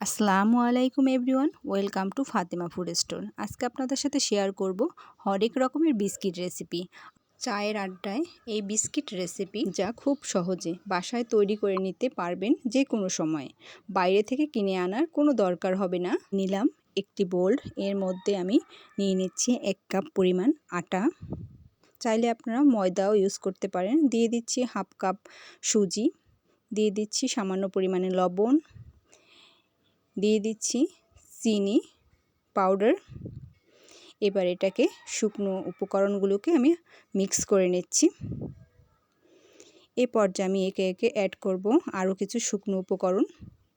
আসসালামু আলাইকুম everyone, welcome to Fatema food store. আজকে আপনাদের সাথে শেয়ার করব হরেক রকমের বিস্কিট রেসিপি। চায়ের আড্ডায় এই বিস্কিট রেসিপি যা খুব সহজে বাসায় তৈরি করে নিতে পারবেন যে কোনো সময়। বাইরে থেকে কিনে আনার কোনো দরকার হবে না। নিলাম একটি বোল্ড এর মধ্যে আমি নিয়ে নিচ্ছি এক কাপ পরিমাণ আটা। চাইলে আপনারা ময়দাও ইউজ করতে পারেন। দিয়ে দিচ্ছি হাফ কাপ সুজি। দিয়ে দিচ্ছি সামান্য পরিমাণে লবণ। দিয়ে দিচ্ছি চিনি পাউডার এবার এটাকে শুকনো উপকরণগুলোকে আমি মিক্স করে নিচ্ছি। এ পর্যায়ে আমি একে একে অ্যাড করব আরও কিছু শুকনো উপকরণ।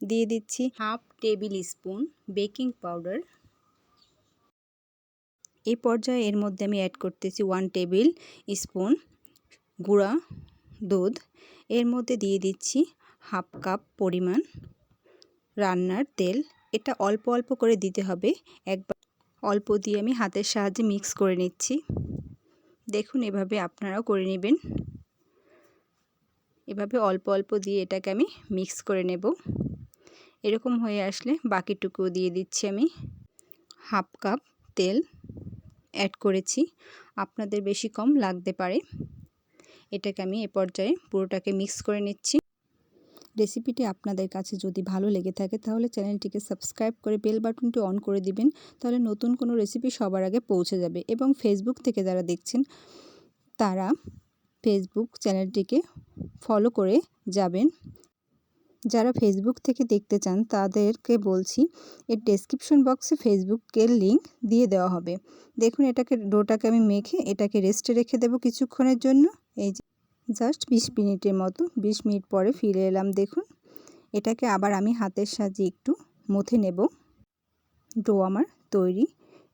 দিয়ে দিচ্ছি half tablespoon baking powder এই পর্যায়ে এর মধ্যে আমি অ্যাড করতেছি ওয়ান টেবিল স্পুন গুঁড়া দুধ। এর মধ্যে দিয়ে দিচ্ছি হাফ কাপ পরিমাণ রান্নার তেল। এটা অল্প অল্প করে দিতে হবে। একবার অল্প দিয়ে আমি হাতের সাহায্যে মিক্স করে নিচ্ছি। দেখুন এভাবে আপনারাও করে নেবেন। এভাবে অল্প অল্প দিয়ে এটাকে আমি মিক্স করে নেব। এরকম হয়ে আসলে বাকিটুকুও দিয়ে দিচ্ছি আমি। হাফ কাপ তেল অ্যাড করেছি। আপনাদের বেশি কম লাগতে পারে। এটাকে আমি এ পর্যায়ে পুরোটাকে মিক্স করে নিচ্ছি। রেসিপিটি আপনাদের কাছে যদি ভালো লেগে থাকে, তাহলে চ্যানেলটিকে সাবস্ক্রাইব করে বেল বাটনটি অন করে দিবেন, তাহলে নতুন কোনো রেসিপি সবার আগে পৌঁছে যাবে। এবং ফেসবুক থেকে যারা দেখছেন, তারা ফেসবুক চ্যানেলটিকে ফলো করে যাবেন। যারা ফেসবুক থেকে দেখতে চান, তাদেরকে বলছি, এর ডেসক্রিপশন বক্সে ফেসবুকের লিঙ্ক দিয়ে দেওয়া হবে। দেখুন, এটাকে ডোটাকে আমি মেখে এটাকে রেস্টে রেখে দেবো কিছুক্ষণের জন্য। এই যে জাস্ট বিশ মিনিটের মতো, বিশ মিনিট পরে ফিরে এলাম, দেখুন। এটাকে আবার আমি হাতের সাহায্যে একটু মুথে নেব। ডো আমার তৈরি।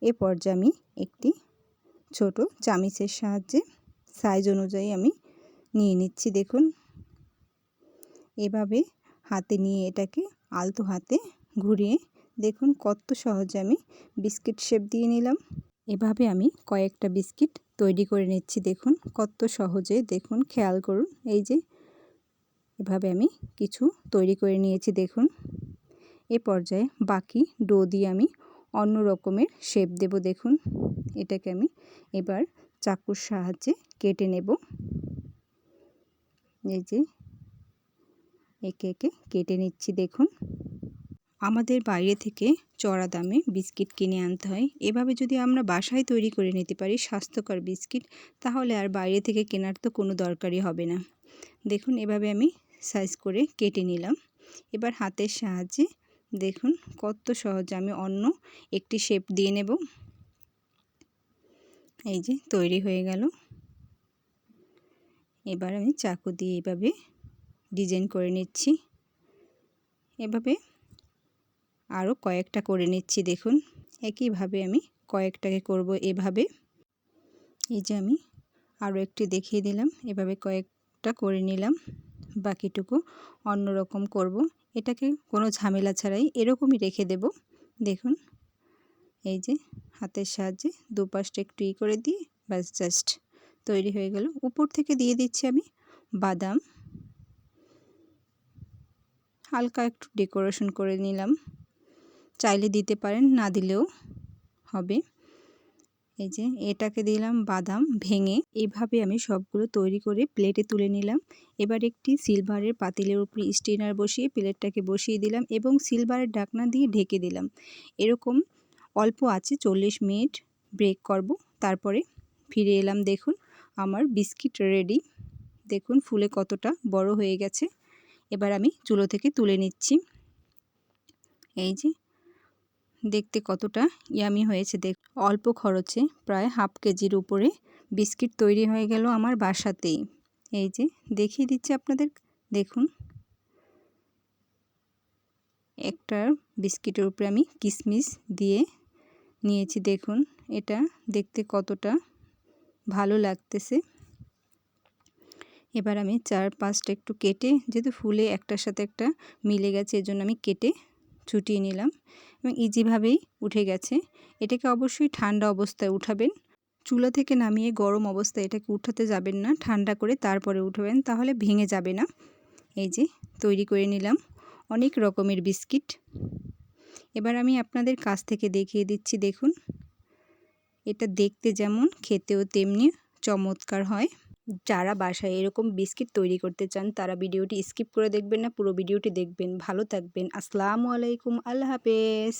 এ পর্যায়ে আমি একটি ছোট চামিচের সাহায্যে সাইজ অনুযায়ী আমি নিয়ে নিচ্ছি, দেখুন। এভাবে হাতে নিয়ে এটাকে আলতো হাতে ঘুরিয়ে, দেখুন কত সহজে আমি বিস্কিট শেপ দিয়ে নিলাম। এভাবে আমি কয়েকটা বিস্কিট তৈরি করে নিচ্ছি, দেখুন কত সহজে। দেখুন, খেয়াল করুন, এই যে এভাবে আমি কিছু তৈরি করে নিয়েছি, দেখুন। এ পর্যায়ে বাকি ডো দিয়ে আমি অন্য রকমের শেপ দেব, দেখুন। এটাকে আমি এবার চাকুর সাহায্যে কেটে নেব। এই যে একে একে কেটে নিচ্ছি, দেখুন। আমাদের বাইরে থেকে চড়া দামে বিস্কিট কিনে আনতে হয়। এভাবে যদি আমরা বাসায় তৈরি করে নিতে পারি স্বাস্থ্যকর বিস্কিট, তাহলে আর বাইরে থেকে কেনার তো কোনো দরকারই হবে না। দেখুন, এভাবে আমি সাইজ করে কেটে নিলাম। এবার হাতের সাহায্যে দেখুন কত সহজে আমি অন্য একটি শেপ দিয়ে নেব। এই যে তৈরি হয়ে গেল। এবার আমি চাকু দিয়ে এভাবে ডিজাইন করে নিচ্ছি। এভাবে আরও কয়েকটা করে নিচ্ছি, দেখুন। একইভাবে আমি কয়েকটাকে করব এভাবে। এই যে আমি আরও একটি দেখিয়ে দিলাম, এভাবে কয়েকটা করে নিলাম, বাকিটুকু অন্য রকম করব। এটাকে কোনো ঝামেলা ছাড়াই এরকমই রেখে দেব, দেখুন। এই যে হাতের সাহায্যে দুপাশটা একটু ই করে দিয়ে ব্যাস, জাস্ট তৈরি হয়ে গেল। উপর থেকে দিয়ে দিচ্ছি আমি বাদাম। হালকা একটু ডেকোরেশন করে নিলাম। চাইলে দিতে পারেন, না দিলেও হবে। এই যে এটাকে দিলাম বাদাম ভেঙে। এইভাবে আমি সবগুলো তৈরি করে প্লেটে তুলে নিলাম। এবার একটি সিলভারের পাতিলের উপরে স্টিনার বসিয়ে প্লেটটাকে বসিয়ে দিলাম এবং সিলভারের ডাকনা দিয়ে ঢেকে দিলাম। এরকম অল্প আছে, চল্লিশ মিনিট ব্রেক করব। তারপরে ফিরে এলাম, দেখুন আমার বিস্কিট রেডি। দেখুন ফুলে কতটা বড় হয়ে গেছে। এবার আমি চুলো থেকে তুলে নিচ্ছি। এই যে দেখতে কতটা ইয়ামি হয়েছে দেখ। অল্প খরচে প্রায় হাফ কেজির উপরে বিস্কিট তৈরি হয়ে গেল আমার বাসাতেই। এই যে দেখিয়ে দিচ্ছি আপনাদের, দেখুন। একটা বিস্কিটের উপরে আমি কিশমিশ দিয়ে নিয়েছি, দেখুন। এটা দেখতে কতটা ভালো লাগতেছে। এবার আমি চার পাঁচটা একটু কেটে, যেহেতু ফুলে একটার সাথে একটা মিলে গেছে, এজন্য আমি কেটে ছুটিয়ে নিলাম এবং ইজিভাবেই উঠে গেছে। এটাকে অবশ্যই ঠান্ডা অবস্থায় উঠাবেন। চুলা থেকে নামিয়ে গরম অবস্থায় এটাকে উঠাতে যাবেন না। ঠান্ডা করে তারপরে উঠবেন, তাহলে ভেঙে যাবে না। এই যে, তৈরি করে নিলাম অনেক রকমের বিস্কিট। এবার আমি আপনাদের কাছ থেকে দেখিয়ে দিচ্ছি, দেখুন। এটা দেখতে যেমন, খেতেও তেমনি চমৎকার হয়। যারা বাসায় এরকম বিস্কিট তৈরি করতে চান, তারা ভিডিওটি স্কিপ করে দেখবেন না, পুরো ভিডিওটি দেখবেন। ভালো থাকবেন। আসসালামু আলাইকুম। আল্লাহ হাফেজ।